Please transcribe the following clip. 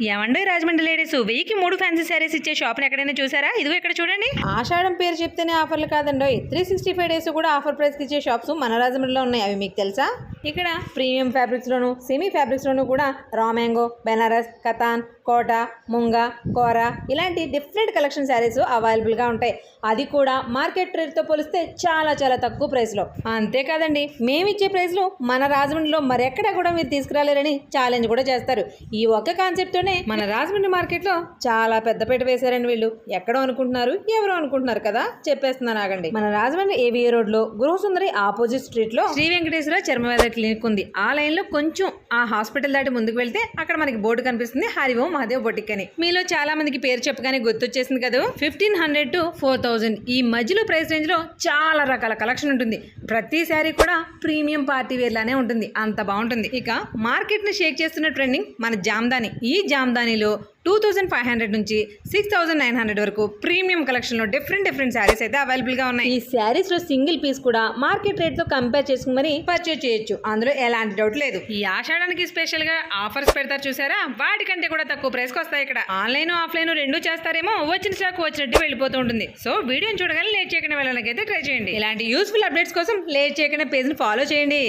ఏమండి రాజమండ్రి లేడీస్? వెయ్యికి మూడు ఫ్యాన్సీ శారీస్ ఇచ్చే షాప్ని ఎక్కడైనా చూసారా? ఇదిగో ఇక్కడ చూడండి. ఆషాఢం పేరు చెప్తేనే ఆఫర్లు కాదండో త్రీ సిక్స్టీ ఫైవ్ డేస్ కూడా ఆఫర్ ప్రైస్కి ఇచ్చే షాప్స్ మన రాజమండ్రిలో ఉన్నాయి. అవి మీకు తెలుసా? ఇక్కడ ప్రీమియం ఫ్యాబ్రిక్స్లోను సెమీ ఫ్యాబ్రిక్స్లోను కూడా రా మ్యాంగో బెనారస్ కతాన్ కోట ముంగ కోర ఇలాంటి డిఫరెంట్ కలెక్షన్ శారీస్ అవైలబుల్గా ఉంటాయి. అది కూడా మార్కెట్ రేట్తో పోలిస్తే చాలా చాలా తక్కువ ప్రైస్లో అంతేకాదండి మేము ఇచ్చే ప్రైస్లో మన రాజమండ్రిలో మరెక్కడా కూడా మీరు తీసుకురాలేరని ఛాలెంజ్ కూడా చేస్తారు. ఈ ఒక్క కాన్సెప్ట్తోనే మన రాజమండ్రి మార్కెట్లో చాలా పెద్దపేట వేశారండి వీళ్ళు. ఎక్కడో అనుకుంటున్నారు ఎవరో అనుకుంటున్నారు కదా? చెప్పేస్తున్నాను ఆగండి. మన రాజమండ్రి ఏవిఏ రోడ్లో గృహసుందరి ఆపోజిట్ స్ట్రీట్లో శ్రీ వెంకటేశ్వర చర్మవేద క్లినిక్ ఉంది. ఆ లైన్లో కొంచెం ఆ హాస్పిటల్ దాటి ముందుకు వెళ్తే అక్కడ మనకి బోర్డు కనిపిస్తుంది. హరిఓం మహాదేవ్ బొటిక్ అని. మీలో చాలా మందికి పేరు చెప్పగానే గుర్తొచ్చేసింది కదా? Fifteen hundred to four thousand ఈ మధ్యలో ప్రైస్ రేంజ్లో చాలా రకాల కలెక్షన్ ఉంటుంది. ప్రతి శారీ కూడా ప్రీమియం పార్టీ వేర్లానే ఉంటుంది. అంత బాగుంటుంది. ఇక మార్కెట్ని షేక్ చేస్తున్న ట్రెండింగ్ మన జామ్దాని. ఈ జామ్దానిలో టూ థౌసండ్ ఫైవ్ హండ్రెడ్ నుంచి సిక్స్ థౌసండ్ నైన్ హండ్రెడ్ వరకు ప్రీమియం కలెక్షన్లో డిఫరెంట్ డిఫరెంట్ శారీస్ అయితే అవైలబుల్గా ఉన్నాయి. ఈ శారీస్లో సింగిల్ పీస్ కూడా మార్కెట్ రేట్తో కంపేర్ చేసుకుని మరి పర్చేజ్ చేయొచ్చు. అందులో ఎలాంటి డౌట్ లేదు. ఈ ఆషాఢానికి స్పెషల్గా ఆఫర్స్ పెడతారు చూసారా? వాటికంటే కూడా తక్కువ ప్రైస్కి వస్తాయి ఇక్కడ. ఆన్లైన్ ఆఫ్లైన్ రెండు చేస్తారేమో వచ్చిన స్టాక్ వచ్చినట్టు వెళ్ళిపోతూ ఉంటుంది. సో వీడియోని చూడగానే లేట్ చేయకుండా వెళ్ళడానికి అయితే ట్రై చేయండి. ఇలాంటి యూస్ఫుల్ అప్డేట్స్ కోసం లేట్ చేయకుండా పేజ్ని ఫాలో చేయండి.